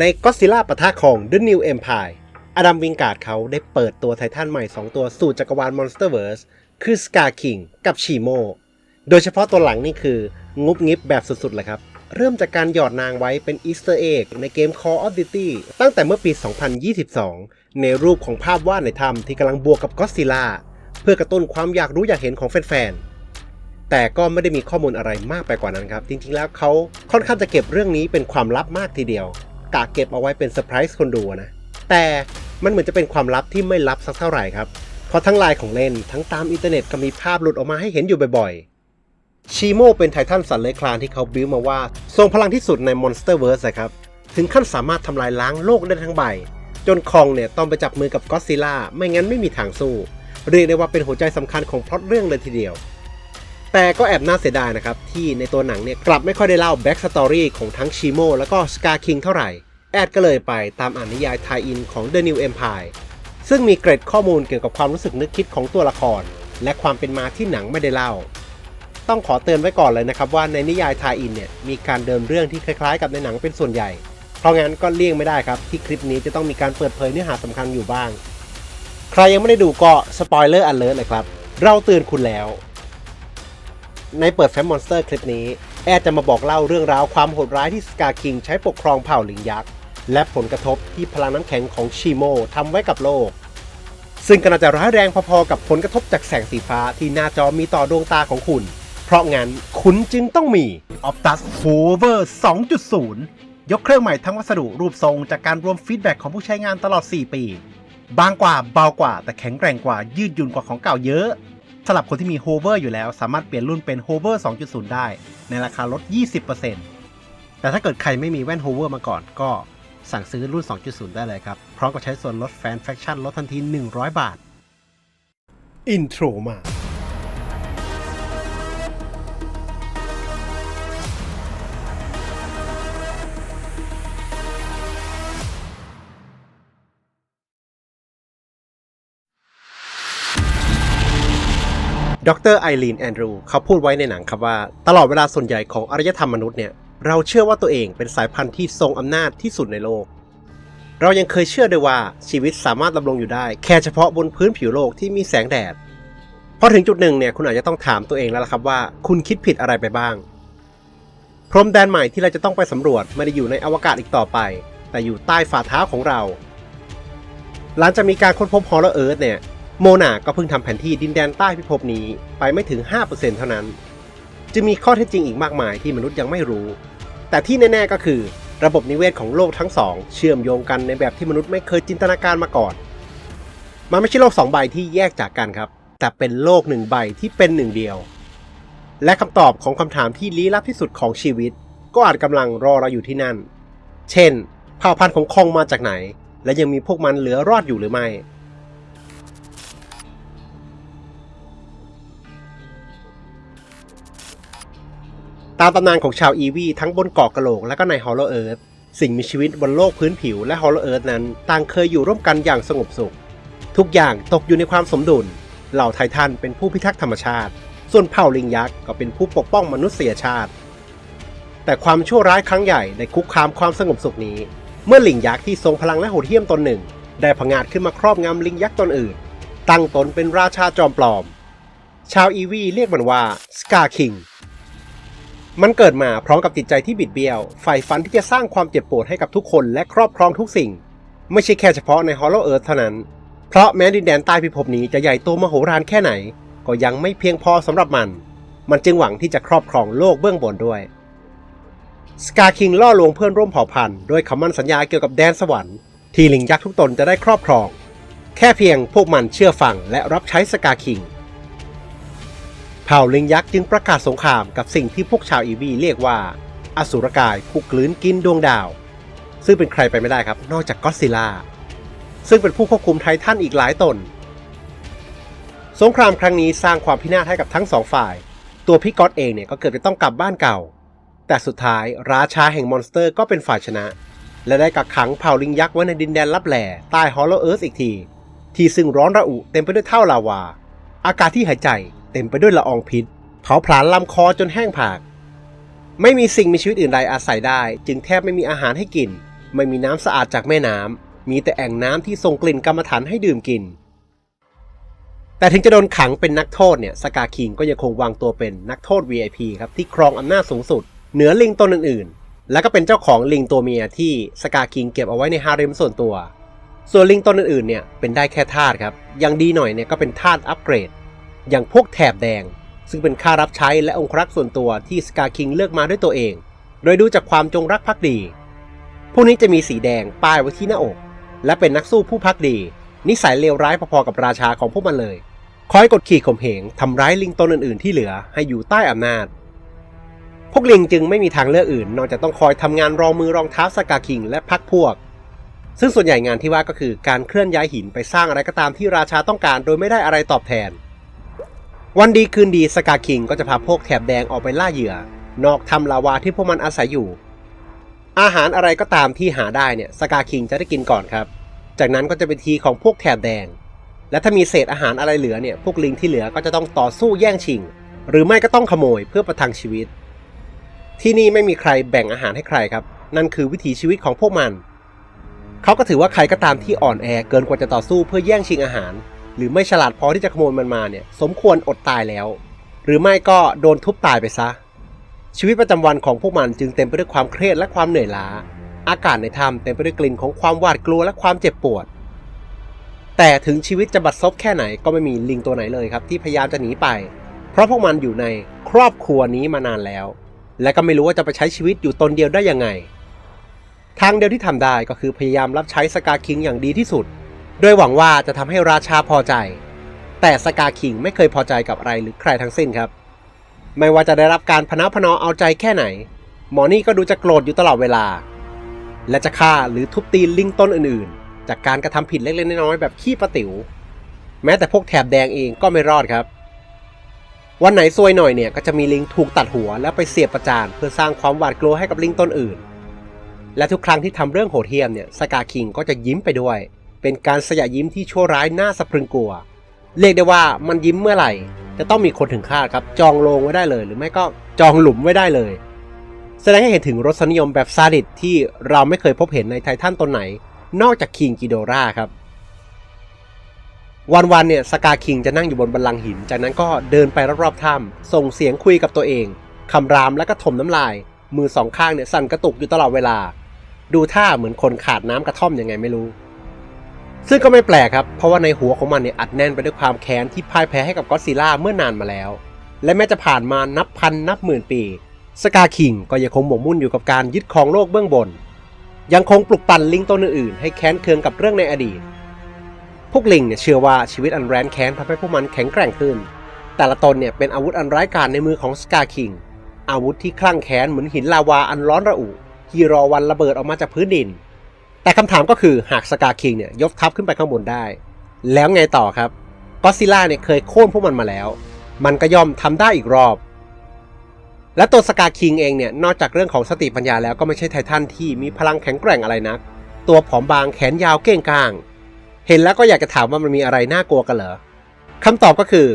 ในก็ซิล่าปะทะของ The New Empire อดัมวิงการ์ดเขาได้เปิดตัวไททันใหม่ 2 ตัวสู่จักรวาล Monsterverse คือ Scar King กับ Shimo โดยเฉพาะตัวหลังนี่คืองุบงิบแบบสุดๆเลยครับ เริ่มจากการหยอดนางไว้เป็นอีสเตอร์เอ็กในเกม Call of Duty ตั้งแต่เมื่อปี 2022 ในรูปของภาพวาดในถ้ำที่กำลังบวกกับก็ซิล่าเพื่อกระตุ้นความอยากรู้อยากเห็นของแฟนๆ แต่ก็ไม่ได้มีข้อมูลอะไรมากไปกว่านั้นครับ จริงๆแล้วเขาค่อนข้างจะเก็บเรื่องนี้เป็นความลับมากทีเดียว กะเก็บเอาไว้เป็นเซอร์ไพรส์คนดูนะ แต่มันเหมือนจะเป็นความลับที่ไม่ลับสักเท่าไหร่ครับ เพราะทั้งลน์ของเล่นทั้งตามอินเทอร์เน็ตก็มีภาพหลุดออกมาให้เห็นอยู่บ่อยๆ ชีโมเป็นไททันสัตว์เลื้อยคลานที่เขาบิ้วมาว่า ทรงพลังที่สุดใน Monsterverse อะครับ ถึงขั้นสามารถทำลายล้างโลกได้ทั้งใบ จนคองเนี่ยต้องไปจับมือกับก็อดซิล่าไม่งั้นไม่มีทางสู้ เรียกได้ว่าเป็นหัวใจสำคัญของพล็อตเรื่องเลยทีเดียวแต่ก็แอบน่าเสียดายนะครับ ที่ในตัวหนังเนี่ย กลับไม่ค่อยได้เล่าแบ็กสตอรี่ของทั้งชีโมแล้วก็สกาคิงเท่าไหร่ แอดก็เลยไปตามอ่านนิยายไทยอินของ The New Empire ซึ่งมีเกร็ดข้อมูลเกี่ยวกับความรู้สึกนึกคิดของตัวละคร และความเป็นมาที่หนังไม่ได้เล่า ต้องขอเตือนไว้ก่อนเลยนะครับว่าในนิยายไทยอินเนี่ยมีการเดินเรื่องที่คล้ายๆ กับในหนังเป็นส่วนใหญ่ เพราะงั้นก็เลี่ยงไม่ได้ครับที่คลิปนี้จะต้องมีการเปิดเผยเนื้อหาสำคัญอยู่บ้าง ใครยังไม่ได้ดูก็สปอยเลอร์อันเลิศเลยครับ เราเตือนคุณแล้ว ในเปิดแฟมมอนสเตอร์คลิปนี้แอดจะมาบอกเล่าเรื่องราวความโหดร้ายที่สกาคิงใช้ปกครองเผ่าลิงยักษ์ และผลกระทบที่พลังน้ำแข็งของชิโมทำไว้กับโลก ซึ่งก็น่าจะร้ายแรงพอๆกับผลกระทบจากแสงสีฟ้าที่หน้าจอมีต่อดวงตาของคุณ เพราะงั้นคุณจึงต้องมี Optus Hover 2.0 ยกเครื่องใหม่ทั้งวัสดุรูปทรงจากการรวมฟีดแบ็ของผู้ใช้งานตลอด 4 ปี บางกว่าเบากว่า แต่แข็งแกร่งกว่ายืดหยุ่นกว่าของเก่าเยอะสำหรับคนที่มี Hover อยู่แล้วสามารถเปลี่ยนรุ่นเป็น Hover 2.0 ได้ ในราคาลด 20%แต่ถ้าเกิดใครไม่มีแว่น Hover มาก่อนก็ สั่งซื้อรุ่น 2.0 ได้เลยครับ พร้อมกับใช้ส่วนลดแฟนแฟคชั่นลดทันที 100 บาท อินโทรมาดรไอรีนแอนดรูเขาพูดไว้ในหนังครับว่า ตลอดเวลาส่วนใหญ่ของอารยธรรมมนุษย์เนี่ย เราเชื่อว่าตัวเองเป็นสายพันธุ์ที่ทรงอำนาจที่สุดในโลก เรายังเคยเชื่อด้วยว่าชีวิตสามารถดำรงอยู่ได้ แค่เฉพาะบนพื้นผิวโลกที่มีแสงแดด พอถึงจุดหนึ่งเนี่ยคุณอาจจะต้องถามตัวเองแล้วล่ะครับว่า คุณคิดผิดอะไรไปบ้าง พรมแดนใหม่ที่เราจะต้องไปสำรวจไม่ได้อยู่ในอวกาศอีกต่อไป แต่อยู่ใต้ฝ่าเท้าของเรา หลังจากมีการค้นพบฮอลล์เอิร์ธเนี่ยโมนาก็เพิ่งทำแผนที่ดินแดนใต้พิภพนี้ไปไม่ถึง 5%เท่านั้น จึงมีข้อเท็จจริงอีกมากมายที่มนุษย์ยังไม่รู้ แต่ที่แน่ ๆก็คือ ระบบนิเวศของโลกทั้งสอง เชื่อมโยงกันในแบบที่มนุษย์ไม่เคยจินตนาการมาก่อน มันไม่ใช่โลกสองใบที่แยกจากกันครับ แต่เป็นโลกหนึ่งใบที่เป็นหนึ่งเดียว และคำตอบของคำถามที่ลี้ลับที่สุดของชีวิต ก็อาจกำลังรอเราอยู่ที่นั่น เช่นเผ่าพันธุ์ของคองมาจากไหน และยังมีพวกมันเหลือรอดอยู่หรือไม่ ตามตำนานของชาวอีวีทั้งบนเกาะกะโหลกและก็ในฮอลโลเอิร์ธสิ่งมีชีวิตบนโลกพื้นผิวและฮอลโลเอิร์ธนั้น ต่างเคยอยู่ร่วมกันอย่างสงบสุข ทุกอย่างตกอยู่ในความสมดุล เหล่าไททันเป็นผู้พิทักษ์ธรรมชาติ ส่วนเผ่าลิงยักษ์ก็เป็นผู้ปกป้องมนุษยชาติ แต่ความชั่วร้ายครั้งใหญ่ในคุกคามความสงบสุขนี้ เมื่อลิงยักษ์ที่ทรงพลังและโหดเหี้ยมตนหนึ่ง ได้ผงาดขึ้นมาครอบงำลิงยักษ์ตนอื่น ตั้งตนเป็นราชาจอมปลอม ชาวอีวีเรียกมันว่าสกาคิง มันเกิดมาพร้อมกับจิตใจที่บิดเบี้ยวใฝ่ฝันที่จะสร้างความเจ็บปวดให้กับทุกคนและครอบครองทุกสิ่ง ไม่ใช่แค่เฉพาะในฮอลโลเอิร์ธเท่านั้น เพราะแม้ดินแดนใต้พิภพนี้จะใหญ่โตมโหฬารแค่ไหน ก็ยังไม่เพียงพอสำหรับมัน มันจึงหวังที่จะครอบครองโลกเบื้องบนด้วยสกาคิงล่อลวงเพื่อนร่วมเผ่าพันธุ์ด้วยคำมั่นสัญญาเกี่ยวกับแดนสวรรค์ที่ลิงยักษ์ทุกตนจะได้ครอบครอง แค่เพียงพวกมันเชื่อฟังและรับใช้สกาคิง เผ่าลิงยักษ์จึงประกาศสงครามกับสิ่งที่พวกชาวอีวีเรียกว่า อสุรกายผู้กลืนกินดวงดาว ซึ่งเป็นใครไปไม่ได้ครับนอกจากก็อดซิลล่าซึ่งเป็นผู้ควบคุมไททันอีกหลายตน สงครามครั้งนี้สร้างความพินาศให้กับทั้งสองฝ่าย ตัวพี่ก๊อตเองเนี่ยก็เกิดจะต้องกลับบ้านเก่า แต่สุดท้ายราชาแห่งมอนสเตอร์ก็เป็นฝ่ายชนะ และได้กักขังเผ่าลิงยักษ์ไว้ในดินแดนลับแหล่ใต้ฮอลโลเอิร์ธอีกที ที่ซึ่งร้อนระอุเต็มไปด้วยเท่าลาวา อากาศที่หายใจ เต็มไปด้วยละอองพิษเผาผลาญลำคอจนแห้งผาก ไม่มีสิ่งมีชีวิตอื่นใดอาศัยได้ จึงแทบไม่มีอาหารให้กิน ไม่มีน้ำสะอาดจากแม่น้ำมีแต่แอ่งน้ำที่ส่งกลิ่นกรรมฐานให้ดื่มกิน แต่ถึงจะโดนขังเป็นนักโทษเนี่ยสกาคิงก็ยังคงวางตัวเป็นนักโทษ VIP ครับที่ครองอำนาจสูงสุด เหนือลิงตัวอื่นๆ และก็เป็นเจ้าของลิงตัวเมียที่สกาคิงเก็บเอาไว้ในฮาเร็มส่วนตัวส่วนลิงตัวอื่นๆเนี่ยเป็นได้แค่ทาสครับ ยังดีหน่อยเนี่ยก็เป็นทาสอัปเกรด อย่างพวกแถบแดง ซึ่งเป็นค่ารับใช้และองครักษ์ส่วนตัวที่สกาคิงเลือกมาด้วยตัวเอง โดยดูจากความจงรักภักดี พวกนี้จะมีสีแดงป้ายไว้ที่หน้าอก และเป็นนักสู้ผู้พักดี นิสัยเลวร้ายพอๆกับราชาของพวกมันเลย คอยกดขี่ข่มเหงทำร้ายลิงตนอื่นๆ ที่เหลือให้อยู่ใต้อำนาจ พวกลิงจึงไม่มีทางเลือกอื่น นอกจากต้องคอยทำงานรองมือรองเท้าสกาคิงและพักพวกซึ่งส่วนใหญ่งานที่ว่าก็คือการเคลื่อนย้ายหินไปสร้างอะไรก็ตามที่ราชาต้องการโดยไม่ได้อะไรตอบแทน วันดีคืนดีสกาคิงก็จะพาพวกแถบแดงออกไปล่าเหยื่อ นอกถ้ำลาวาที่พวกมันอาศัยอยู่ อาหารอะไรก็ตามที่หาได้เนี่ยสกาคิงจะได้กินก่อนครับ จากนั้นก็จะเป็นทีของพวกแถบแดง และถ้ามีเศษอาหารอะไรเหลือเนี่ยพวกลิงที่เหลือก็จะต้องต่อสู้แย่งชิง หรือไม่ก็ต้องขโมยเพื่อประทังชีวิต ที่นี่ไม่มีใครแบ่งอาหารให้ใครครับ นั่นคือวิถีชีวิตของพวกมัน เขาก็ถือว่าใครก็ตามที่อ่อนแอเกินกว่าจะต่อสู้เพื่อแย่งชิงอาหาร หรือไม่ฉลาดพอที่จะขโมยมันมาเนี่ย สมควรอดตายแล้ว หรือไม่ก็โดนทุบตายไปซะ ชีวิตประจำวันของพวกมันจึงเต็มไปด้วยความเครียดและความเหนื่อยล้า อากาศในถ้ำเต็มไปด้วยกลิ่นของความหวาดกลัวและความเจ็บปวด แต่ถึงชีวิตจะบัดซบแค่ไหนก็ไม่มีลิงตัวไหนเลยครับ ที่พยายามจะหนีไป เพราะพวกมันอยู่ในครอบครัวนี้มานานแล้ว และก็ไม่รู้ว่าจะไปใช้ชีวิตอยู่ตนเดียวได้ยังไงทางเดียวที่ทำได้ก็คือพยายามรับใช้สกาคิงอย่างดีที่สุด โดยหวังว่าจะทำให้ราชาพอใจ แต่สกาคิงไม่เคยพอใจกับอะไรหรือใครทั้งสิ้นครับ ไม่ว่าจะได้รับการพนาพนอเอาใจแค่ไหน หมอนี่ก็ดูจะโกรธอยู่ตลอดเวลา และจะฆ่าหรือทุบตีลิงต้นอื่นๆ จากการกระทำผิดเล็กๆน้อยๆแบบขี้ประติ๋วแม้แต่พวกแถบแดงเองก็ไม่รอดครับ วันไหนซวยหน่อยเนี่ยก็จะมีลิงถูกตัดหัวแล้วไปเสียบประจานเพื่อสร้างความหวาดกลัวให้กับลิงต้นอื่น และทุกครั้งที่ทำเรื่องโหดเหี้ยมเนี่ยสกาคิงก็จะยิ้มไปด้วย เป็นการสยะยิ้มที่ชั่วร้ายน่าสะพรึงกลัว เรียกได้ว่ามันยิ้มเมื่อไหร่ จะต้องมีคนถึงคาดครับ จองโลงไว้ได้เลย หรือไม่ก็จองหลุมไว้ได้เลย แสดงให้เห็นถึงรสนิยมแบบซาดิสที่เราไม่เคยพบเห็นในไททันตนไหน นอกจากคิงกิโดราครับ วันๆเนี่ยสกาคิงจะนั่งอยู่บนบันลังหิน จากนั้นก็เดินไปรอบๆถ้ำส่งเสียงคุยกับตัวเองคำรามและก็ถมน้ำลาย มือสองข้างเนี่ยสั่นกระตุกอยู่ตลอดเวลา ดูท่าเหมือนคนขาดน้ำกระท่อมยังไงไม่รู้ ซึ่งก็ไม่แปลกครับ เพราะว่าในหัวของมันเนี่ยอัดแน่นไปด้วยความแค้นที่พ่ายแพ้ให้กับก็อดซิล่าเมื่อนานมาแล้ว และแม้จะผ่านมานับพันนับหมื่นปี สกาคิงก็ยังคงหมกมุ่นอยู่กับการยึดครองโลกเบื้องบน ยังคงปลุกปั่นลิงตัวอื่นๆให้แค้นเคืองกับเรื่องในอดีต พวกลิงเนี่ยเชื่อว่าชีวิตอันแร้นแค้นทำให้พวกมันแข็งแกร่งขึ้น แต่ละตนเนี่ยเป็นอาวุธอันร้ายกาจในมือของสกาคิง อาวุธที่คลั่งแค้นเหมือนหินลาวาอันร้อนระอุที่รอวันระเบิดออกมาจากพื้นดิน แต่คำถามก็คือหากสกาคิงเนี่ยยกทัพขึ้นไปข้างบนได้ แล้วไงต่อครับก็ซิล่าเนี่ยเคยโค่นพวกมันมาแล้ว มันก็ย่อมทำได้อีกรอบ และตัวสกาคิงเองเนี่ยนอกจากเรื่องของสติปัญญาแล้วก็ไม่ใช่ไททันที่มีพลังแข็งแกร่งอะไรนัก ตัวผอมบางแขนยาวเก้งก้าง เห็นแล้วก็อยากจะถามว่ามันมีอะไรน่ากลัวกันเหรอคำตอบก็คือ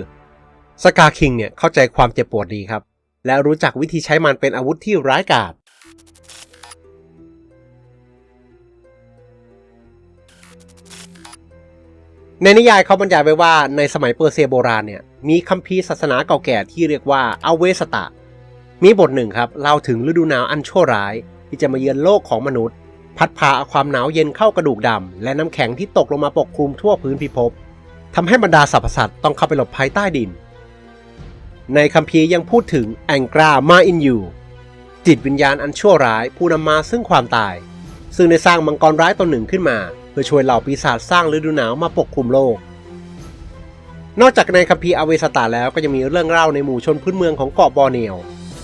สกาคิงเนี่ยเข้าใจความเจ็บปวดดีครับ และรู้จักวิธีใช้มันเป็นอาวุธที่ร้ายกาจ ในนิยายเขาบรรยายไว้ว่าในสมัยเปอร์เซียโบราณเนี่ยมีคัมภีร์ศาสนาเก่าแก่ที่เรียกว่าอเวสตะ มีบทหนึ่งครับเล่าถึงฤดูหนาวอันชั่วร้าย ที่จะมาเยือนโลกของมนุษย์ พัดพาเอาความหนาวเย็นเข้ากระดูกดำและน้ำแข็งที่ตกลงมาปกคลุมทั่วพื้นพิภพทำให้บรรดาสรรพสัตว์ต้องเข้าไปหลบภายใต้ดิน ในคัมภีร์ยังพูดถึงแองกรามาอินยูจิตวิญญาณอันชั่วร้ายผู้นำมาซึ่งความตาย ซึ่งได้สร้างมังกรร้ายตนหนึ่งขึ้นมา เพื่อช่วยเหล่าปีศาจสร้างฤดูหนาวมาปกคลุมโลก นอกจากในคัมภีร์อเวสตาแล้วก็ยังมีเรื่องเล่าในหมู่ชนพื้นเมืองของเกาะบอร์เนียว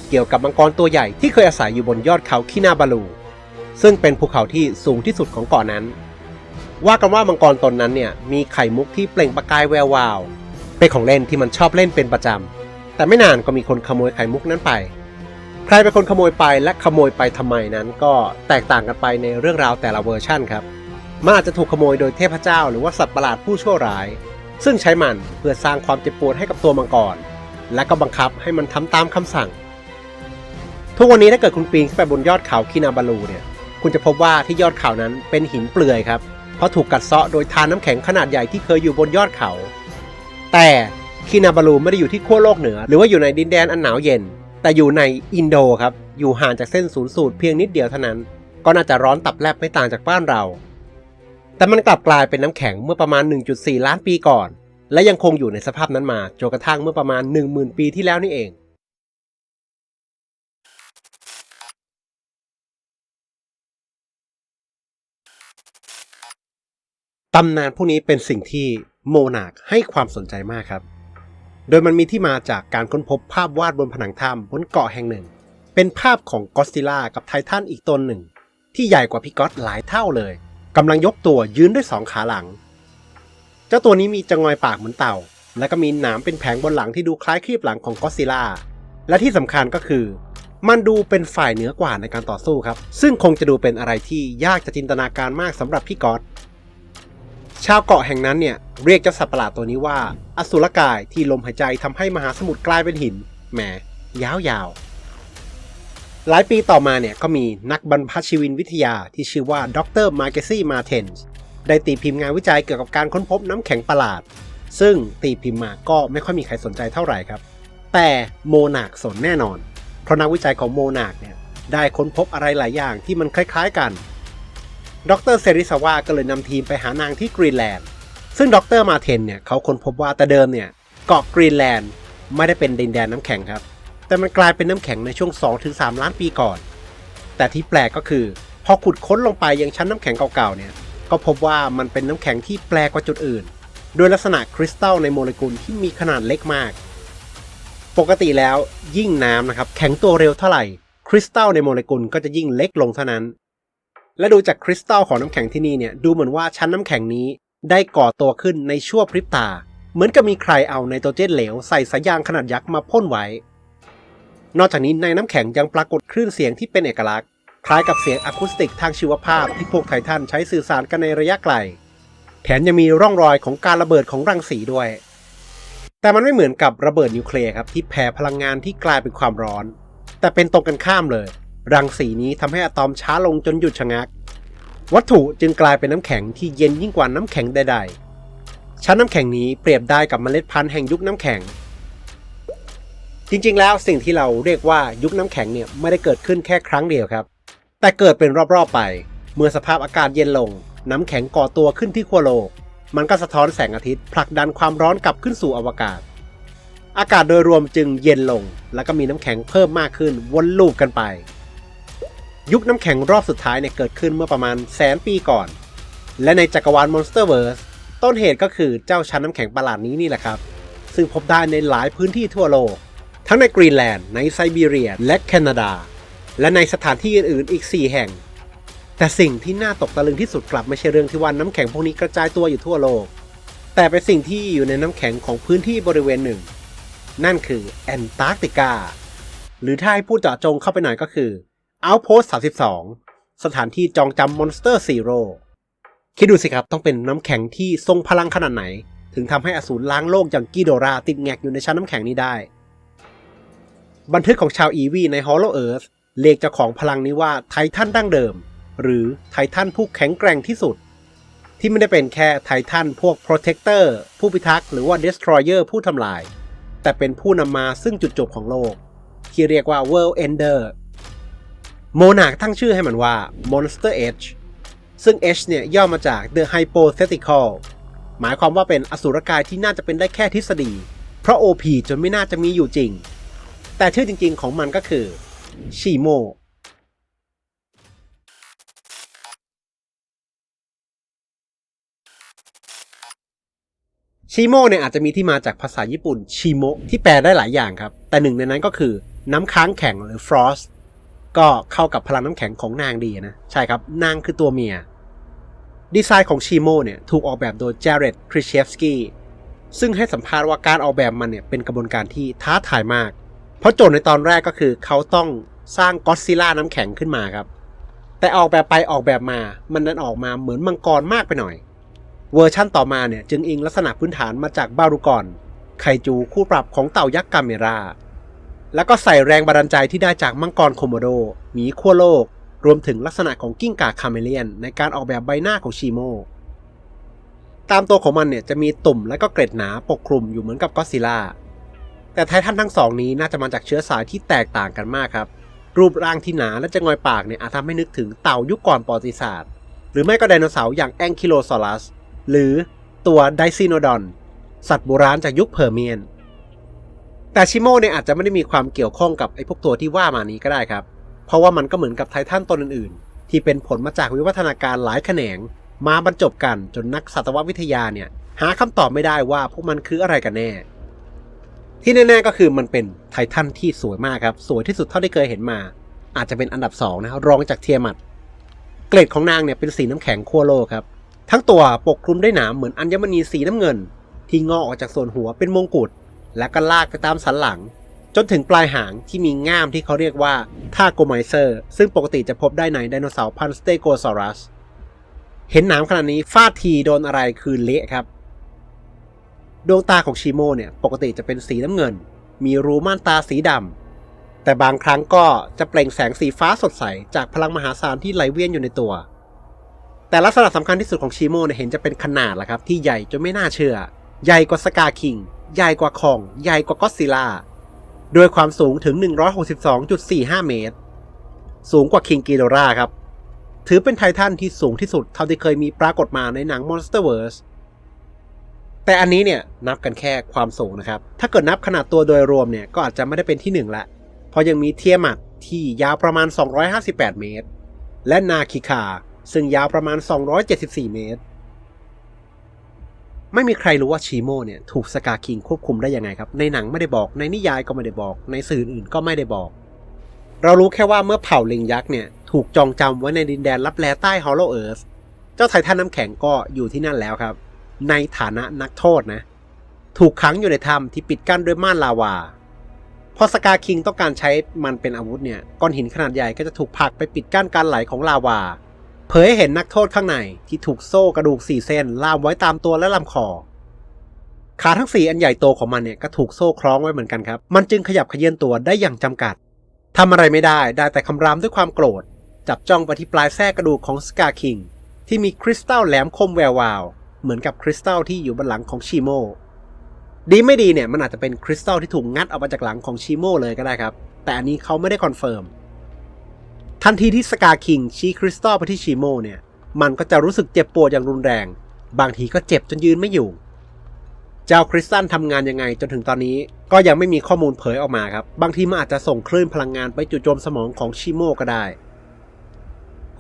เกี่ยวกับมังกรตัวใหญ่ที่เคยอาศัยอยู่บนยอดเขาคินาบาลู ซึ่งเป็นภูเขาที่สูงที่สุดของเกาะนั้น ว่ากันว่ามังกรตนนั้นเนี่ยมีไข่มุกที่เปล่งประกายแวววาว เป็นของเล่นที่มันชอบเล่นเป็นประจำแต่ไม่นานก็มีคนขโมยไข่มุกนั้นไปใครเป็นคนขโมยไปและขโมยไปทำไมนั้นก็แตกต่างกันไปในเรื่องราวแต่ละเวอร์ชั่นครับ มันอาจจะถูกขโมยโดยเทพเจ้าหรือว่าสัตว์ประหลาดผู้ชั่วร้าย ซึ่งใช้มันเพื่อสร้างความเจ็บปวดให้กับตัวมังกร และก็บังคับให้มันทำตามคำสั่ง ทุกวันนี้ถ้าเกิดคุณปีนขึ้นไปบนยอดเขาคินาบาลูเนี่ย คุณจะพบว่าที่ยอดเขานั้นเป็นหินเปลือยครับ เพราะถูกกัดเซาะโดยทานน้ำแข็งขนาดใหญ่ที่เคยอยู่บนยอดเขา แต่คินาบาลูไม่ได้อยู่ที่ขั้วโลกเหนือ หรือว่าอยู่ในดินแดนอันหนาวเย็น แต่อยู่ในอินโดครับ อยู่ห่างจากเส้นศูนย์สูตรเพียงนิดเดียวเท่านั้น ก็น่าจะร้อนตับแลบไม่ต่างจากบ้านเรา แต่มันกลับกลายเป็นน้ำแข็งเมื่อประมาณ 1.4 ล้านปีก่อน และยังคงอยู่ในสภาพนั้นมาจนกระทั่งเมื่อประมาณ 10,000 ปีที่แล้วนี่เอง ตำนานพวกนี้เป็นสิ่งที่โมนาคให้ความสนใจมากครับ โดยมันมีที่มาจากการค้นพบภาพวาดบนผนังถ้ำบนเกาะแห่งหนึ่ง เป็นภาพของกอดซิลล่ากับไททันอีกตนหนึ่ง ที่ใหญ่กว่าพี่ก๊อตหลายเท่าเลย กำลังยกตัวยืนด้วยสองขาหลัง เจ้าตัวนี้มีจงอยปากเหมือนเต่า และก็มีหนามเป็นแผงบนหลังที่ดูคล้ายครีบหลังของก็ซิล่า และที่สำคัญก็คือ มันดูเป็นฝ่ายเหนือกว่าในการต่อสู้ครับ ซึ่งคงจะดูเป็นอะไรที่ยากจะจินตนาการมากสำหรับพี่ก๊อตชาวเกาะแห่งนั้นเนี่ยเรียกเจ้าสัตว์ประหลาดตัวนี้ว่า อสุรกายที่ลมหายใจทำให้มหาสมุทรกลายเป็นหินแหมยาวๆ หลายปีต่อมาเนี่ยก็มีนักบรรพชีวินวิทยาที่ชื่อว่าดรมาร์เกซี่มาเทนได้ตีพิมพ์งานวิจัยเกี่ยวกับการค้นพบน้ำแข็งประหลาด ซึ่งตีพิมพ์มาก็ไม่ค่อยมีใครสนใจเท่าไหร่ครับ แต่โมนาคสนแน่นอน เพราะนักวิจัยของโมนาคเนี่ยได้ค้นพบอะไรหลายอย่างที่มันคล้ายๆกัน ดรเซริซาวาก็เลยนำทีมไปหานางที่กรีนแลนด์ ซึ่งดรมาเทนเนี่ยเขาค้นพบว่าแต่เดิมเนี่ยเกาะกรีนแลนด์ไม่ได้เป็นดินแดนน้ำแข็งครับ แต่มันกลายเป็นน้ำแข็งในช่วง 2-3 ล้านปีก่อน แต่ที่แปลกก็คือ พอขุดค้นลงไปยังชั้นน้ำแข็งเก่าๆเนี่ย ก็พบว่ามันเป็นน้ำแข็งที่แปลกกว่าจุดอื่น โดยลักษณะคริสตัลในโมเลกุลที่มีขนาดเล็กมาก ปกติแล้วยิ่งน้ำนะครับแข็งตัวเร็วเท่าไหร่คริสตัลในโมเลกุลก็จะยิ่งเล็กลงเท่านั้น และดูจากคริสตัลของน้ำแข็งที่นี่เนี่ยดูเหมือนว่าชั้นน้ำแข็งนี้ได้ก่อตัวขึ้นในชั่วพริบตา เหมือนกับมีใครเอาไนโตรเจนเหลวใส่สายยางขนาดยักษ์มาพ่นไว้ นอกจากนี้ในน้ำแข็งยังปรากฏคลื่นเสียงที่เป็นเอกลักษณ์ คล้ายกับเสียงอะคูสติกทางชีวภาพที่พวกไททันใช้สื่อสารกันในระยะไกล แถมยังมีร่องรอยของการระเบิดของรังสีด้วย แต่มันไม่เหมือนกับระเบิดนิวเคลียร์ครับที่แผ่พลังงานที่กลายเป็นความร้อน แต่เป็นตรงกันข้ามเลย รังสีนี้ทำให้อะตอมช้าลงจนหยุดชะงัก วัตถุจึงกลายเป็นน้ำแข็งที่เย็นยิ่งกว่าน้ำแข็งใด ๆ ชั้นน้ำแข็งนี้เปรียบได้กับเมล็ดพันธุ์แห่งยุคน้ำแข็ง จริงๆ แล้วสิ่งที่เราเรียกว่ายุคน้ำแข็งเนี่ยไม่ได้เกิดขึ้นแค่ครั้งเดียวครับ แต่เกิดเป็นรอบๆไป เมื่อสภาพอากาศเย็นลง น้ำแข็งก่อตัวขึ้นที่ขั้วโลก มันก็สะท้อนแสงอาทิตย์ผลักดันความร้อนกลับขึ้นสู่อวกาศ อากาศโดยรวมจึงเย็นลง แล้วก็มีน้ำแข็งเพิ่มมากขึ้นวนลูปกันไป ยุคน้ำแข็งรอบสุดท้ายเนี่ยเกิดขึ้นเมื่อประมาณแสนปีก่อน และในจักรวาล Monsterverse ต้นเหตุก็คือเจ้าชั้นน้ำแข็งประหลาดนี้นี่แหละครับ ซึ่งพบได้ในหลายพื้นที่ทั่วโลก ทั้งในกรีนแลนด์ ในไซบีเรีย และแคนาดา และในสถานที่อื่นๆ อีก 4 แห่ง แต่สิ่งที่น่าตกตะลึงที่สุดกลับไม่ใช่เรื่องที่ว่าน้ำแข็งพวกนี้กระจายตัวอยู่ทั่วโลก แต่เป็นสิ่งที่อยู่ในน้ำแข็งของพื้นที่บริเวณหนึ่ง นั่นคือแอนตาร์กติกา หรือถ้าให้พูดเจาะจงเข้าไปหน่อยก็คือ Outpost 32 สถานที่จองจำ Monster Zero คิดดูสิครับต้องเป็นน้ำแข็งที่ทรงพลังขนาดไหน ถึงทำให้อสูรล้างโลกอย่างกิโดราติดแงกอยู่ในชั้นน้ำแข็งนี้ได้ บันทึกของชาวอีวีใน Hollow Earth เรียกเจ้าของพลังนี้ว่าไททันดั้งเดิม หรือไททันผู้แข็งแกร่งที่สุด ที่ไม่ได้เป็นแค่ไททันพวก Protector ผู้พิทักษ์หรือว่า Destroyer ผู้ทำลาย แต่เป็นผู้นำมาซึ่งจุดจบของโลก ที่เรียกว่า World Ender โมนาคตั้งชื่อให้มันว่า Monster Edge ซึ่ง H เนี่ยย่อมาจาก The Hypothetical หมายความว่าเป็นอสุรกายที่น่าจะเป็นได้แค่ทฤษฎี เพราะ OP จนไม่น่าจะมีอยู่จริง แต่ชื่อจริงๆของมันก็คือชิโมชิโมเนี่ยอาจจะมีที่มาจากภาษาญี่ปุ่นชิโมที่แปลได้หลายอย่างครับ แต่หนึ่งในนั้นก็คือน้ำค้างแข็งหรือ frost ก็เข้ากับพลังน้ำแข็งของนางดีนะ ใช่ครับ นางคือตัวเมีย ดีไซน์ของชิโมเนี่ยถูกออกแบบโดย Jared k r i s h e v s k y ซึ่งให้สัมภาษณ์ว่าการออกแบบมันเนี่ยเป็นกระบวนการที่ท้าทายมาก เพราะโจทย์ในตอนแรกก็คือเขาต้องสร้างก็อดซิลล่าน้ำแข็งขึ้นมาครับ แต่ออกแบบไปออกแบบมา มันนั้นออกมาเหมือนมังกรมากไปหน่อย เวอร์ชั่นต่อมาเนี่ยจึงอิงลักษณะพื้นฐานมาจากบารุกอนไคจูคู่ปรับของเต่ายักษ์กาเมรา แล้วก็ใส่แรงบันดาลใจที่ได้จากมังกรโคโมโดหมีขั้วโลก รวมถึงลักษณะของกิ้งก่าคาเมเลียน ในการออกแบบใบหน้าของชีโม ตามตัวของมันเนี่ยจะมีตุ่มและก็เกร็ดหนาปกคลุมอยู่เหมือนกับก็อดซิลล่า แต่ไททันทั้งสองนี้น่าจะมาจากเชื้อสายที่แตกต่างกันมากครับ รูปร่างที่หนาและจะงอยปากเนี่ยอาจทำให้นึกถึงเต่ายุคก่อนประวัติศาสตร์ หรือไม่ก็ไดโนเสาร์อย่างแองคิโลซอรัส หรือตัวไดซิโนดอน สัตว์โบราณจากยุคเพอร์เมียน แต่ชิโมเนี่ยอาจจะไม่ได้มีความเกี่ยวข้องกับไอ้พวกตัวที่ว่ามานี้ก็ได้ครับ เพราะว่ามันก็เหมือนกับไททันตนอื่นๆ ที่เป็นผลมาจากวิวัฒนาการหลายแขนง มาบรรจบกันจนนักสัตววิทยาเนี่ยหาคำตอบไม่ได้ว่าพวกมันคืออะไรกันแน่ ที่แน่ๆก็คือมันเป็นไททันที่สวยมากครับ สวยที่สุดเท่าที่เคยเห็นมา อาจจะเป็นอันดับ2นะรองจากเทียมัด เกล็ดของนางเนี่ยเป็นสีน้ำแข็งขั้วโลกครับ ทั้งตัวปกคลุมด้วยหนามเหมือนอัญมณีสีน้ำเงิน ที่งอกออกจากส่วนหัวเป็นมงกุฎและก็ลากไปตามสันหลัง จนถึงปลายหางที่มีง่ามที่เขาเรียกว่าท่าโกไมเซอร์ ซึ่งปกติจะพบได้ในไดโนเสาร์พันสเตโกซอรัสเห็นหนามขนาดนี้ฟาดทีโดนอะไรคือเละครับ ดวงตาของชิโมเนี่ยปกติจะเป็นสีน้ำเงิน มีรูม่านตาสีดำแต่บางครั้งก็จะเปล่งแสงสีฟ้าสดใส จากพลังมหาศาลที่ไหลเวียนอยู่ในตัว แต่ลักษณะสำคัญที่สุดของชิโมเนี่ยเห็นจะเป็นขนาดละครับ ที่ใหญ่จนไม่น่าเชื่อ ใหญ่กว่าสกาคิง ใหญ่กว่าคอง ใหญ่กว่าก็อดซิลล่าโดยความสูงถึง 162.45 เมตร สูงกว่าคิงกิโดราครับ ถือเป็นไททันที่สูงที่สุดเท่าที่เคยมีปรากฏมาในหนัง Monsterverse แต่อันนี้เนี่ยนับกันแค่ความสูงนะครับ ถ้าเกิดนับขนาดตัวโดยรวมเนี่ยก็อาจจะไม่ได้เป็นที่หนึ่งละ เพราะยังมีเทียมัดที่ยาวประมาณ 258 เมตร และนาคิคาซึ่งยาวประมาณ 274 เมตร ไม่มีใครรู้ว่าชีโมเนี่ยถูกสกาคิงควบคุมได้ยังไงครับ ในหนังไม่ได้บอก ในนิยายก็ไม่ได้บอก ในสื่ออื่นก็ไม่ได้บอก เรารู้แค่ว่าเมื่อเผ่าลิงยักษ์เนี่ยถูกจองจำไว้ในดินแดนลับแลใต้ฮอลโลเอิร์ธเจ้าไททันน้ำแข็งก็อยู่ที่นั่นแล้วครับ ในฐานะนักโทษนะ ถูกขังอยู่ในถ้ำที่ปิดกั้นด้วยม่านลาวา พอสกาคิงต้องการใช้มันเป็นอาวุธเนี่ยก้อนหินขนาดใหญ่ก็จะถูกผลักไปปิดกั้นการไหลของลาวา เผยให้เห็นนักโทษข้างในที่ถูกโซ่กระดูกสี่เส้นล่ามไว้ตามตัวและลำคอขาทั้งสี่อันใหญ่โตของมันเนี่ยก็ถูกโซ่คล้องไว้เหมือนกันครับ มันจึงขยับเขยื้อนตัวได้อย่างจำกัดทำอะไรไม่ได้ ได้แต่คำรามด้วยความโกรธ จับจ้องไปที่ปลายแส้กระดูกของสกาคิง ที่มีคริสตัลแหลมคมแวววาว เหมือนกับคริสตัลที่อยู่บนหลังของชิโมดีไม่ดีเนี่ยมันอาจจะเป็นคริสตัลที่ถูกงัดออกมาจากหลังของชิโมเลยก็ได้ครับ แต่อันนี้เขาไม่ได้คอนเฟิร์มทันทีที่สกาคิงชี้คริสตัลไปที่ชิโมเนี่ยมันก็จะรู้สึกเจ็บปวดอย่างรุนแรง บางทีก็เจ็บจนยืนไม่อยู่ เจ้าคริสตัลทำงานยังไงจนถึงตอนนี้ ก็ยังไม่มีข้อมูลเผยออกมาครับ บางทีมันอาจจะส่งคลื่นพลังงานไปจู่โจมสมองของชิโมก็ได้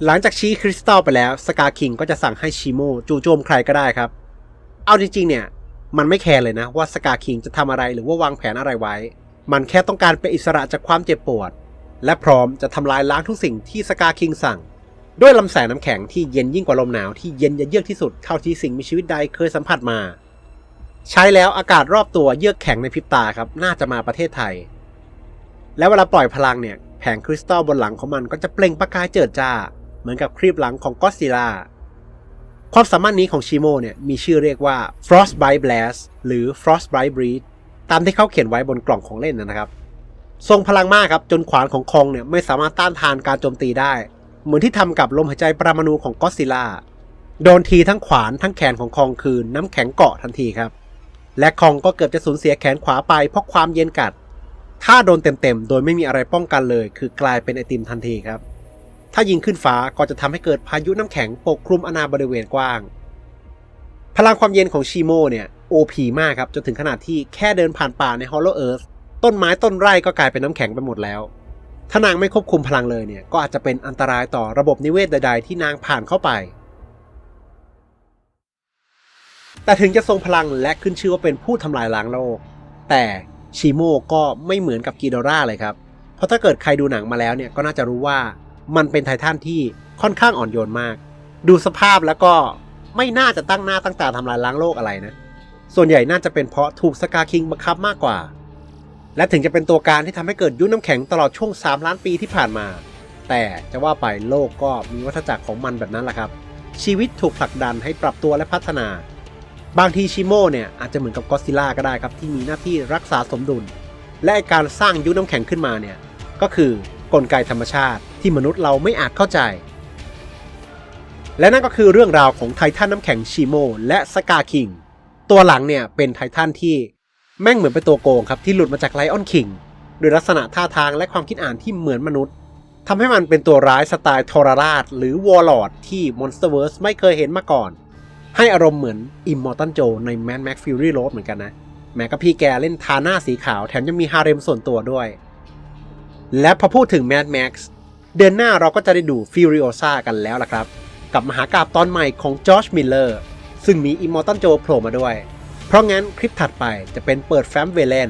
หลังจากชี้คริสตัลไปแล้วสกาคิงก็จะสั่งให้ชิโมจู่โจมใครก็ได้ครับ เอาจริงๆเนี่ย มันไม่แคร์เลยนะ ว่าสกาคิงจะทำอะไรหรือว่าวางแผนอะไรไว้ มันแค่ต้องการเป็นอิสระจากความเจ็บปวด และพร้อมจะทำลายล้างทุกสิ่งที่สกาคิงสั่ง ด้วยลำแสงน้ำแข็งที่เย็นยิ่งกว่าลมหนาวที่เย็นเยือกที่สุดเท่าที่สิ่งมีชีวิตใดเคยสัมผัสมา ใช้แล้วอากาศรอบตัวเยือกแข็งในพริบตาครับน่าจะมาประเทศไทย แล้วเวลาปล่อยพลังเนี่ยแผงคริสตัลบนหลังของมันก็จะเปล่งประกายเจิดจ้า มือนกับครีบหลังของก็อดซิล่าความสามารถนี้ของชิโมเนี่ยมีชื่อเรียกว่า Frostbite Blast หรือ Frostbite Breed ตามที่เขาเขียนไว้บนกล่องของเล่นนะครับ ทรงพลังมากครับจนขวานของคองเนี่ยไม่สามารถต้านทานการโจมตีได้ เหมือนที่ทำกับลมหายใจปรมาณูของก็อดซิลล่าโดนทีทั้งขวานทั้งแขนของคองคืนน้ำแข็งเกาะทันทีครับ และคองก็เกือบจะสูญเสียแขนขวาไปเพราะความเย็นกัด ถ้าโดนเต็มๆ โดยไม่มีอะไรป้องกันเลย คือกลายเป็นไอติมทันทีครับ ถ้ายิงขึ้นฟ้าก็จะทำให้เกิดพายุน้ำแข็งปกคลุมอาณาบริเวณกว้าง พลังความเย็นของชิโมเนี่ยโอพีมากครับจนถึงขนาดที่แค่เดินผ่านป่าในฮอลโลเอิร์ธต้นไม้ต้นไร่ก็กลายเป็นน้ำแข็งไปหมดแล้ว ถ้านางไม่ควบคุมพลังเลยเนี่ยก็อาจจะเป็นอันตรายต่อระบบนิเวศใด ๆ ที่นางผ่านเข้าไป แต่ถึงจะทรงพลังและขึ้นชื่อว่าเป็นผู้ทำลายล้างโลก แต่ชิโมก็ไม่เหมือนกับกิโดราเลยครับ เพราะถ้าเกิดใครดูหนังมาแล้วเนี่ยก็น่าจะรู้ว่า มันเป็นไททันที่ค่อนข้างอ่อนโยนมาก ดูสภาพแล้วก็ไม่น่าจะตั้งหน้าตั้งตาทำลายล้างโลกอะไรนะ ส่วนใหญ่น่าจะเป็นเพราะถูกสกาคิงบังคับมากกว่า และถึงจะเป็นตัวการที่ทำให้เกิดยุคน้ำแข็งตลอดช่วง 3 ล้านปีที่ผ่านมา แต่จะว่าไปโลกก็มีวัฏจักรของมันแบบนั้นแหละครับ ชีวิตถูกผลักดันให้ปรับตัวและพัฒนา บางทีชิโมเนี่ยอาจจะเหมือนกับก็อซิลล่าก็ได้ครับที่มีหน้าที่รักษาสมดุล และการสร้างยุคน้ำแข็งขึ้นมาเนี่ยก็คือกลไกธรรมชาติ ที่มนุษย์เราไม่อาจเข้าใจ และนั่นก็คือเรื่องราวของไททันน้ำแข็งชิโมและสกาคิง ตัวหลังเนี่ยเป็นไททันที่แม่งเหมือนเป็นตัวโกงครับที่หลุดมาจากไลออนคิงโดยลักษณะท่าทางและความคิดอ่านที่เหมือนมนุษย์ทำให้มันเป็นตัวร้ายสไตล์ทรราช หรือวอร์ลอดที่ Monsterverse ไม่เคยเห็นมาก่อน ให้อารมณ์เหมือน Immortal Joe ใน Mad Max Fury Road เหมือนกันนะ แม้ก็พี่แกเล่นทาหน้าสีขาวแถมยังมีฮาเร็มส่วนตัวด้วย และพอพูดถึง Mad Max เดือนหน้าเราก็จะได้ดู Furiosa กันแล้วล่ะครับ กับมหากาบตอนใหม่ของจอร์จมิลเลอร์ซึ่งมี Immortal Joe โผล่มาด้วย เพราะงั้นคลิปถัดไปจะเป็นเปิดแฟ้มเวเลน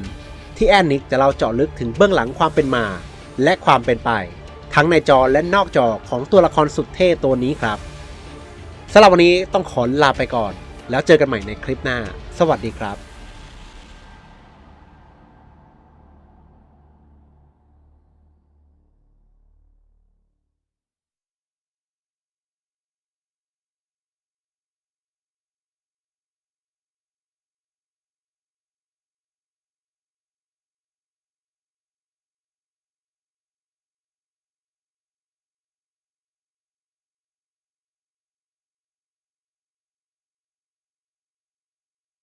ที่แอนนิกจะเล่าเจาะลึกถึงเบื้องหลังความเป็นมา และความเป็นไป ทั้งในจอและนอกจอของตัวละครสุดเท่ตัวนี้ครับสำหรับวันนี้ต้องขอลาไปก่อน แล้วเจอกันใหม่ในคลิปหน้า สวัสดีครับ